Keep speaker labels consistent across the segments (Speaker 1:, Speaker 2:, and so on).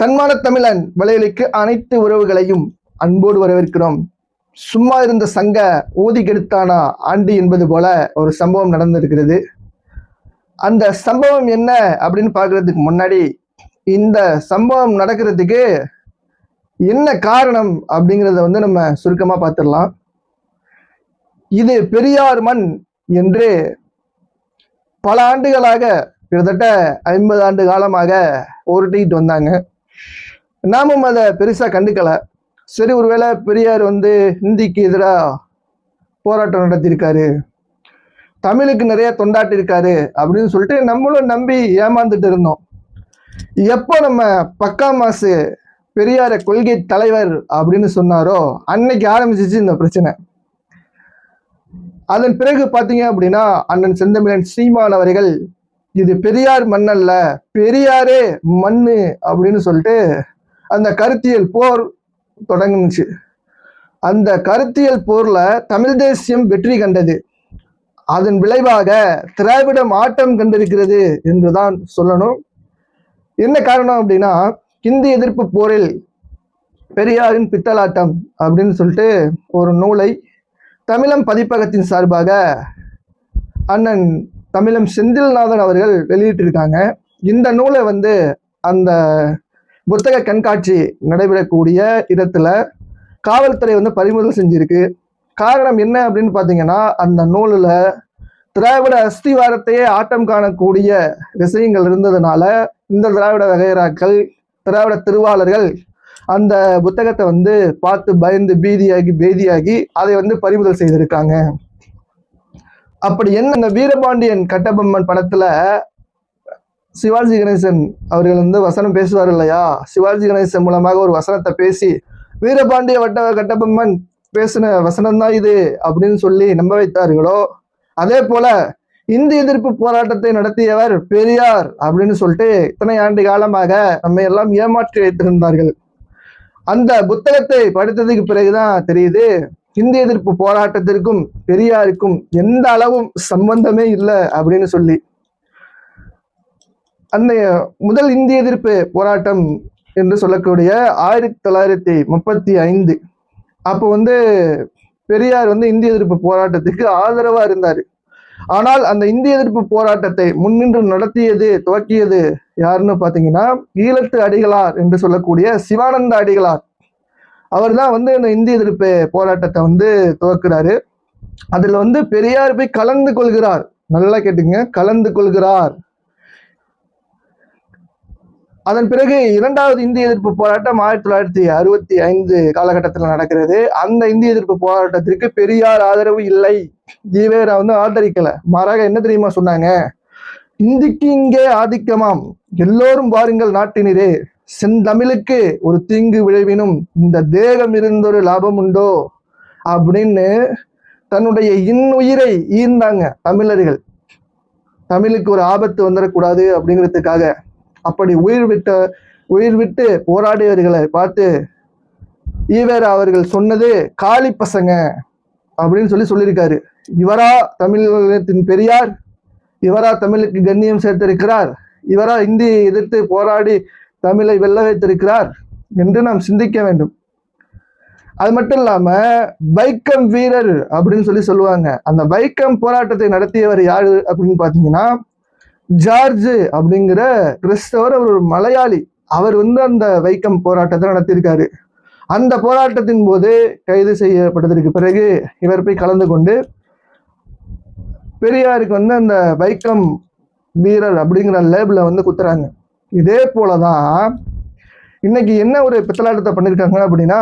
Speaker 1: தன்மான தமிழன் வலையொலிக்கு அனைத்து உறவுகளையும் அன்போடு வரவேற்கிறோம். சும்மா இருந்த சங்க ஊதி கெடுத்தானா ஆண்டு என்பது போல ஒரு சம்பவம் நடந்திருக்கிறது. அந்த சம்பவம் என்ன அப்படின்னு பார்க்கறதுக்கு முன்னாடி இந்த சம்பவம் நடக்கிறதுக்கு என்ன காரணம் அப்படிங்கிறத வந்து நம்ம சுருக்கமாக பார்த்துடலாம். இது பெரியார் மண் என்று பல ஆண்டுகளாக கிட்டத்தட்ட ஐம்பது ஆண்டு காலமாக உருட்டிக்கிட்டு வந்தாங்க. நாமும் அதை பெருசாக கண்டுக்கலை. சரி ஒருவேளை பெரியார் வந்து ஹிந்திக்கு எதிராக போராட்டம் நடத்தியிருக்காரு. தமிழுக்கு நிறைய தொண்டாட்டிருக்காரு அப்படின்னு சொல்லிட்டு நம்மளும் நம்பி ஏமாந்துட்டு இருந்தோம். எப்போ நம்ம பக்கா மாசு பெரியார கொள்கை தலைவர் அப்படின்னு சொன்னாரோ அன்னைக்கு ஆரம்பிச்சிச்சு இந்த பிரச்சனை. அதன் பிறகு பார்த்தீங்க அப்படின்னா அண்ணன் செந்தமிழன் ஸ்ரீமான் அவர்கள் இது பெரியார் மண்ணல்ல பெரியாரே மண்ணு அப்படின்னு சொல்லிட்டு அந்த கருத்தியல் போர் தொடங்குனுச்சு. அந்த கருத்தியல் போர்ல தமிழ் தேசியம் வெற்றி கண்டது. அதன் விளைவாக திராவிடம் ஆட்டம் கண்டிருக்கிறது என்றுதான் சொல்லணும். என்ன காரணம் அப்படின்னா இந்தி எதிர்ப்பு போரில் பெரியாரின் பித்தலாட்டம் அப்படின்னு சொல்லிட்டு ஒரு நூலை தமிழம் பதிப்பகத்தின் சார்பாக அண்ணன் தமிழம் செந்தில்நாதன் அவர்கள் வெளியிட்டிருக்காங்க. இந்த நூலை வந்து அந்த புத்தக கண்காட்சி நடைபெறக்கூடிய இடத்துல காவல்துறை வந்து பறிமுதல் செஞ்சிருக்கு. காரணம் என்ன அப்படின்னு பார்த்தீங்கன்னா அந்த நூலில் திராவிட அஸ்திவாரத்தையே ஆட்டம் காணக்கூடிய விஷயங்கள் இருந்ததுனால இந்த திராவிட வகைராக்கள் திராவிட திருவாளர்கள் அந்த புத்தகத்தை வந்து பார்த்து பயந்து பீதியாகி பேதியாகி அதை வந்து பறிமுதல் செய்திருக்காங்க. அப்படி என்ன இந்த வீரபாண்டியன் கட்டபொம்மன் படத்துல சிவாஜி கணேசன் அவர்கள் வந்து வசனம் பேசுவார் இல்லையா? சிவாஜி கணேசன் மூலமாக ஒரு வசனத்தை பேசி வீரபாண்டிய வட்ட கட்டபொம்மன் பேசின வசனம் தான் இது அப்படின்னு சொல்லி நம்ப வைத்தார்களோ? அதே போல இந்தி எதிர்ப்பு போராட்டத்தை நடத்தியவர் பெரியார் அப்படின்னு சொல்லிட்டு இத்தனை ஆண்டு காலமாக நம்ம எல்லாம் ஏமாற்றி வைத்திருந்தார்கள். அந்த புத்தகத்தை படித்ததுக்கு பிறகுதான் தெரியுது இந்தி எதிர்ப்பு போராட்டத்திற்கும் பெரியாருக்கும் எந்த அளவும் சம்பந்தமே இல்லை அப்படின்னு சொல்லி. அந்த முதல் இந்திய எதிர்ப்பு போராட்டம் என்று சொல்லக்கூடிய ஆயிரத்தி தொள்ளாயிரத்தி முப்பத்தி ஐந்து. அப்போ வந்து பெரியார் வந்து இந்திய எதிர்ப்பு போராட்டத்துக்கு ஆதரவா இருந்தார். ஆனால் அந்த இந்திய எதிர்ப்பு போராட்டத்தை முன்னின்று நடத்தியது துவக்கியது யாருன்னு பார்த்தீங்கன்னா ஈழத்து அடிகளார் என்று சொல்லக்கூடிய சிவானந்த அடிகளார். அவர் தான் வந்து இந்த இந்திய எதிர்ப்பு போராட்டத்தை வந்து துவக்கிறாரு. அதுல வந்து பெரியார் போய் கலந்து கொள்கிறார். நல்லா கேட்டுங்க கலந்து கொள்கிறார். அதன் பிறகு இரண்டாவது இந்திய எதிர்ப்பு போராட்டம் ஆயிரத்தி தொள்ளாயிரத்தி அறுபத்தி ஐந்து காலகட்டத்தில் நடக்கிறது. அந்த இந்திய எதிர்ப்பு போராட்டத்திற்கு பெரியார் ஆதரவு இல்லை. ஈவேரா வந்து ஆதரிக்கல. மாறாக என்ன தெரியுமா சொன்னாங்க? இந்திக்கு இங்கே ஆதிக்கமாம். எல்லோரும் வாருங்கள் நாட்டினரே செந்தமிழுக்கு ஒரு தீங்கு விளைவினும் இந்த தேகம் இருந்தொரு லாபம் உண்டோ அப்படின்னு தன்னுடைய இன்னுயிரை ஈர்ந்தாங்க தமிழர்கள். தமிழுக்கு ஒரு ஆபத்து வந்துடக்கூடாது அப்படிங்கிறதுக்காக அப்படி உயிர் விட்ட உயிர் விட்டு போராடியவர்களை பார்த்து ஈவேரா அவர்கள் சொன்னது காளி பசங்க அப்படின்னு சொல்லி சொல்லியிருக்காரு. இவரா தமிழகத்தின் பெரியார். இவரா தமிழுக்கு கண்ணியம் சேர்த்திருக்கிறார். இவரா இந்தி எதிர்த்து போராடி தமிழை வெல்ல வைத்திருக்கிறார் என்று நாம் சிந்திக்க வேண்டும். அது மட்டும் இல்லாம வைக்கம் வீரர் அப்படின்னு சொல்லி சொல்லுவாங்க. அந்த வைக்கம் போராட்டத்தை நடத்தியவர் யாரு அப்படின்னு பாத்தீங்கன்னா ஜார்ஜ் அப்படிங்கிற கிறிஸ்தவர் அவர் ஒரு மலையாளி. அவர் வந்து அந்த வைக்கம் போராட்டத்தை நடத்தியிருக்காரு. அந்த போராட்டத்தின் போது கைது செய்யப்பட்டதற்கு பிறகு இவர் போய் கலந்து கொண்டு பெரியாருக்கு வந்து அந்த வைக்கம் வீரர் அப்படிங்கிற லேபிளை வந்து குத்துறாங்க. இதே போலதான் இன்னைக்கு என்ன ஒரு பித்தலாட்டத்தை பண்ணியிருக்காங்க அப்படின்னா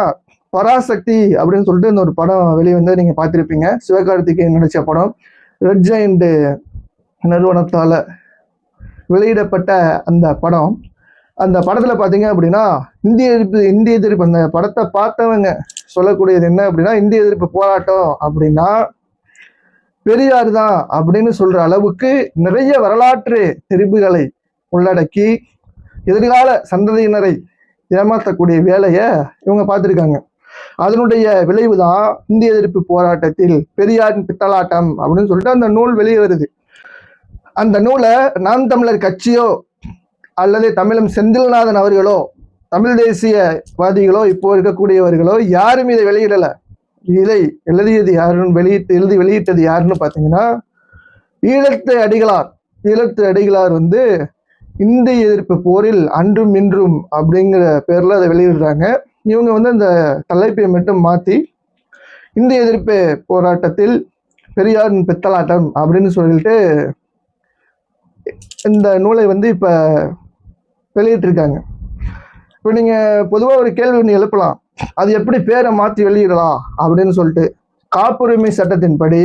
Speaker 1: பராசக்தி அப்படின்னு சொல்லிட்டு இந்த ஒரு படம் வெளியே வந்து நீங்கள் பார்த்துருப்பீங்க. சிவகார்த்திகேயன் நடித்த படம். ரெட் ஜெயண்ட் நிறுவனத்தால் வெளியிடப்பட்ட அந்த படம். அந்த படத்தில் பார்த்தீங்க அப்படின்னா இந்திய எதிர்ப்பு இந்திய எதிர்ப்பு அந்த படத்தை பார்த்தவங்க சொல்லக்கூடியது என்ன அப்படின்னா இந்திய எதிர்ப்பு போராட்டம் அப்படின்னா பெரியார் தான் அப்படின்னு சொல்கிற அளவுக்கு நிறைய வரலாற்று தெரிவுகளை உள்ளடக்கி எதிர்கால சந்ததியினரை ஏமாற்றக்கூடிய வேலையை இவங்க பார்த்துருக்காங்க. அதனுடைய விளைவு தான் இந்திய எதிர்ப்பு போராட்டத்தில் பெரியாரின் பித்தலாட்டம் அப்படின்னு சொல்லிட்டு அந்த நூல் வெளியே வருது அந்த நூலை நாம் தமிழர் கட்சியோ அல்லது தமிழம் செந்தில்நாதன் அவர்களோ தமிழ் தேசியவாதிகளோ இப்போ இருக்கக்கூடியவர்களோ யாரும் இதை வெளியிடலை. இதை எழுதியது யாருன்னு வெளியிட்டு எழுதி வெளியிட்டது யாருன்னு பார்த்தீங்கன்னா ஈழத்து அடிகளார். ஈழத்து அடிகளார் வந்து இந்திய எதிர்ப்பு போரில் அன்றும் இன்றும் அப்படிங்கிற பேரில் அதை வெளியிடுறாங்க. இவங்க வந்து அந்த தலைப்பை மட்டும் மாற்றி இந்திய எதிர்ப்பு போராட்டத்தில் பெரியாரின் பித்தலாட்டம் அப்படின்னு சொல்லிட்டு இந்த நூலை வந்து இப்போ வெளியிட்டிருக்காங்க. இப்போ நீங்கள் பொதுவாக ஒரு கேள்வி ஒன்று எழுப்பலாம். அது எப்படி பேரை மாற்றி வெளியிடலாம் அப்படின்னு சொல்லிட்டு காப்புரிமை சட்டத்தின்படி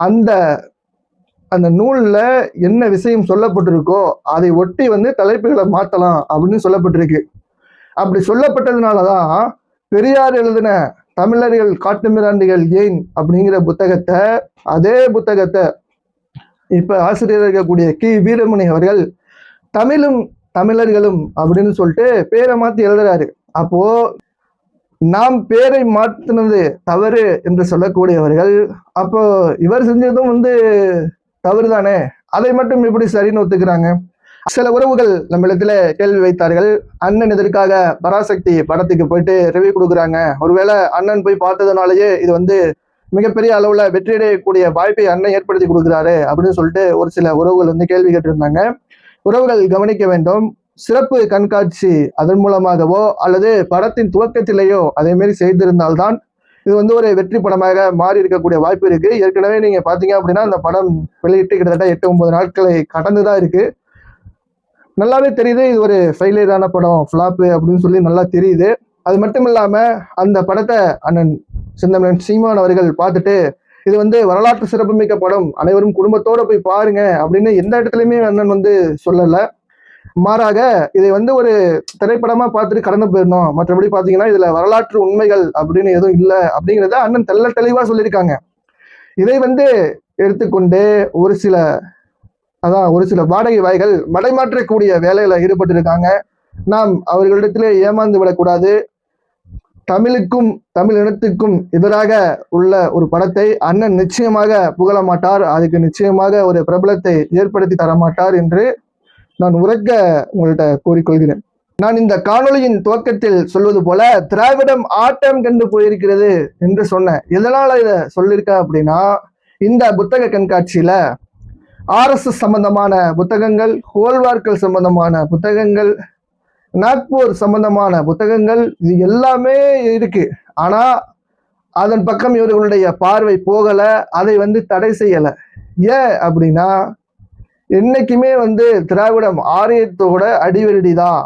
Speaker 1: அந்த அந்த நூலில் என்ன விஷயம் சொல்லப்பட்டிருக்கோ அதை ஒட்டி வந்து தலைப்புகளை மாற்றலாம் அப்படின்னு சொல்லப்பட்டிருக்கு. அப்படி சொல்லப்பட்டதுனால தான் பெரியார் எழுதின தமிழர்கள் காட்டுமிராண்டிகள் ஏன் அப்படிங்கிற புத்தகத்தை அதே புத்தகத்தை இப்போ ஆசிரியர் இருக்கக்கூடிய கி. வீரமணி அவர்கள் தமிழும் தமிழர்களும் அப்படின்னு சொல்லிட்டு பேரை மாற்றி எழுதுறாரு. அப்போ நாம் பேரை மாற்றினது தவறு என்று சொல்லக்கூடியவர்கள் அப்போ இவர் செஞ்சதும் வந்து தவறு தானே அதை மட்டும் எப்படி சரின்னு ஒத்துக்கிறாங்க. சில உறவுகள் நம்மிடத்துல கேள்வி வைத்தார்கள். அண்ணன் இதற்காக பராசக்தி படத்துக்கு போயிட்டு ரிவ்யூ கொடுக்குறாங்க? ஒருவேளை அண்ணன் போய் பார்த்ததுனாலயே இது வந்து மிகப்பெரிய அளவுல வெற்றியடையக்கூடிய வாய்ப்பை அண்ணன் ஏற்படுத்தி கொடுக்குறாரு அப்படின்னு சொல்லிட்டு ஒரு சில உறவுகள் வந்து கேள்வி கேட்டிருந்தாங்க. உறவுகள் கவனிக்க வேண்டும். சிறப்பு கண்காட்சி அதன் மூலமாகவோ அல்லது படத்தின் துவக்கத்திலேயோ அதே மாதிரி செய்திருந்தால்தான் இது வந்து ஒரு வெற்றி படமாக மாறி இருக்கக்கூடிய வாய்ப்பு இருக்கு. ஏற்கனவே நீங்க பாத்தீங்க அப்படின்னா அந்த படம் வெளியிட்டு கிட்டத்தட்ட எட்டு ஒன்பது நாட்களை கடந்துதான் இருக்கு. நல்லாவே தெரியுது இது ஒரு ஃபெயிலியரான படம் ஃப்ளாப்பு அப்படின்னு சொல்லி நல்லா தெரியுது. அது மட்டும் இல்லாம அந்த படத்தை அண்ணன் சிந்தமன் சீமான் அவர்கள் பார்த்துட்டு இது வந்து வரலாற்று சிறப்புமிக்க படம் அனைவரும் குடும்பத்தோட போய் பாருங்க அப்படின்னு எந்த இடத்துலயுமே அண்ணன் வந்து சொல்லலை. மாறாக இதை வந்து ஒரு திரைப்படமா பார்த்துட்டு கடந்து போயிடணும். மற்றபடி பாத்தீங்கன்னா இதுல வரலாற்று உண்மைகள் அப்படின்னு எதுவும் இல்லை அப்படிங்கிறத அண்ணன் தெள்ள தெளிவா சொல்லியிருக்காங்க. இதை வந்து எடுத்துக்கொண்டு ஒரு சில அதான் ஒரு சில வாடகை வாய்கள் மடைமாற்றக்கூடிய வேலையில ஈடுபட்டிருக்காங்க. நாம் அவர்களிடத்திலே ஏமாந்து விடக்கூடாது. தமிழுக்கும் தமிழ் இனத்துக்கும் எதிராக உள்ள ஒரு படத்தை அண்ணன் நிச்சயமாக புகழ மாட்டார். அதுக்கு நிச்சயமாக ஒரு பிரபலத்தை ஏற்படுத்தி தர மாட்டார் என்று நான் உறக்க உங்கள்கிட்ட கூறிக்கொள்கிறேன். நான் இந்த காணொலியின் துவக்கத்தில் சொல்வது போல திராவிடம் ஆட்டம் கண்டு போயிருக்கிறது என்று சொன்னேன். எதனால இதை சொல்லியிருக்கேன் அப்படின்னா இந்த புத்தக கண்காட்சியில ஆர்எஸ்எஸ் சம்பந்தமான புத்தகங்கள் ஹோல்வார்கள் சம்பந்தமான புத்தகங்கள் நாக்பூர் சம்பந்தமான புத்தகங்கள் இது எல்லாமே இருக்கு. ஆனா அதன் பக்கம் இவர்களுடைய பார்வை போகலை அதை வந்து தடை செய்யலை. ஏன் அப்படின்னா என்னைக்குமே வந்து திராவிடம் ஆரியத்தோட அடிவெரடி தான்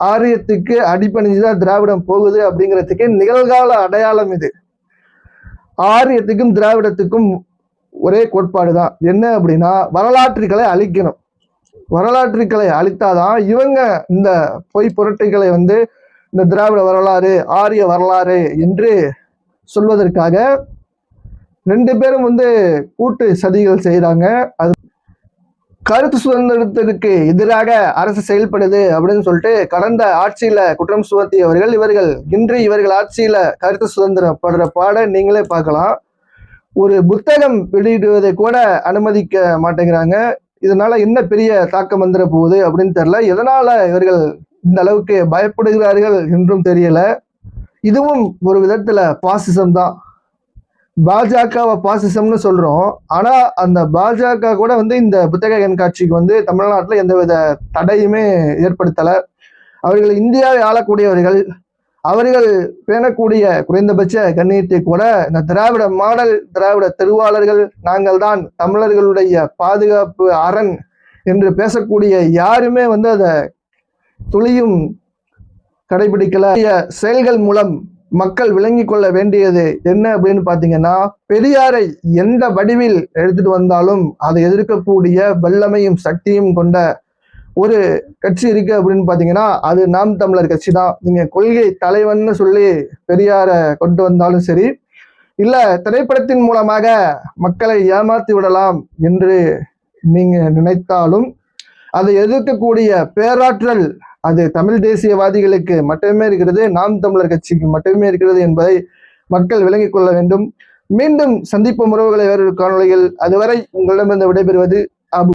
Speaker 1: ஆரியத்துக்கு அடிப்பணிஞ்சு தான் திராவிடம் போகுது அப்படிங்கிறதுக்கு நிகழ்கால அடையாளம் இது. ஆரியத்துக்கும் திராவிடத்துக்கும் ஒரே கோட்பாடு தான் என்ன அப்படின்னா வரலாற்றுகளை அழிக்கணும். வரலாற்றுகளை அழித்தாதான் இவங்க இந்த பொய் புரட்டைகளை வந்து இந்த திராவிட வரலாறு ஆரிய வரலாறு என்று சொல்வதற்காக ரெண்டு பேரும் வந்து கூட்டு சதிகள் செய்கிறாங்க அது கருத்து சுதந்திரத்திற்கு எதிராக அரசு செயல்படுது அப்படின்னு சொல்லிட்டு கடந்த ஆட்சியில குற்றம் சுமத்தியவர்கள் இவர்கள் இன்று இவர்கள் ஆட்சியில கருத்து சுதந்திரம் படுற பாட நீங்களே பார்க்கலாம். ஒரு புத்தகம் வெளியிடுவதை கூட அனுமதிக்க மாட்டேங்கிறாங்க. இதனால என்ன பெரிய தாக்கம் வந்துட போகுது அப்படின்னு தெரியல. எதனால இவர்கள் இந்த அளவுக்கு பயப்படுகிறார்கள் என்றும் தெரியல. இதுவும் ஒரு விதத்துல பாசிசம் தான். பாஜகவை பாசிசம்னு சொல்கிறோம் ஆனால் அந்த பாஜக கூட வந்து இந்த புத்தக கண்காட்சிக்கு வந்து தமிழ்நாட்டில் எந்தவித தடையுமே ஏற்படுத்தலை. அவர்கள் இந்தியாவை ஆளக்கூடியவர்கள். அவர்கள் பேணக்கூடிய குறைந்தபட்ச கண்ணியத்தை கூட இந்த திராவிட மாடல் திராவிட திருவாளர்கள் நாங்கள் தான் தமிழர்களுடைய பாதுகாப்பு அரண் என்று பேசக்கூடிய யாருமே வந்து அதை துளியும் கடைபிடிக்கல. செயல்கள் மூலம் மக்கள் விளங்கி கொள்ள வேண்டியது என்ன அப்படின்னு பார்த்தீங்கன்னா பெரியாரை எந்த வடிவில் எடுத்துட்டு வந்தாலும் அதை எதிர்க்கக்கூடிய வல்லமையும் சக்தியும் கொண்ட ஒரு கட்சி இருக்கு அப்படின்னு பார்த்தீங்கன்னா அது நாம் தமிழர் கட்சி தான். நீங்க கொள்கை தலைவன்னு சொல்லி பெரியாரை கொண்டு வந்தாலும் சரி இல்ல திரைப்படத்தின் மூலமாக மக்களை ஏமாத்தி விடலாம் என்று நீங்க நினைத்தாலும் அதை எதிர்க்கக்கூடிய பேராற்றல் அது தமிழ் தேசியவாதிகளுக்கு மட்டுமே இருக்கிறது நாம் தமிழர் கட்சிக்கு மட்டுமே இருக்கிறது என்பதை மக்கள் விளங்கிக் கொள்ள வேண்டும். மீண்டும் சந்திப்பு உறவுகளை வேறொரு காணொலியில் அதுவரை உங்களிடமிருந்து விடைபெறுவது அபு.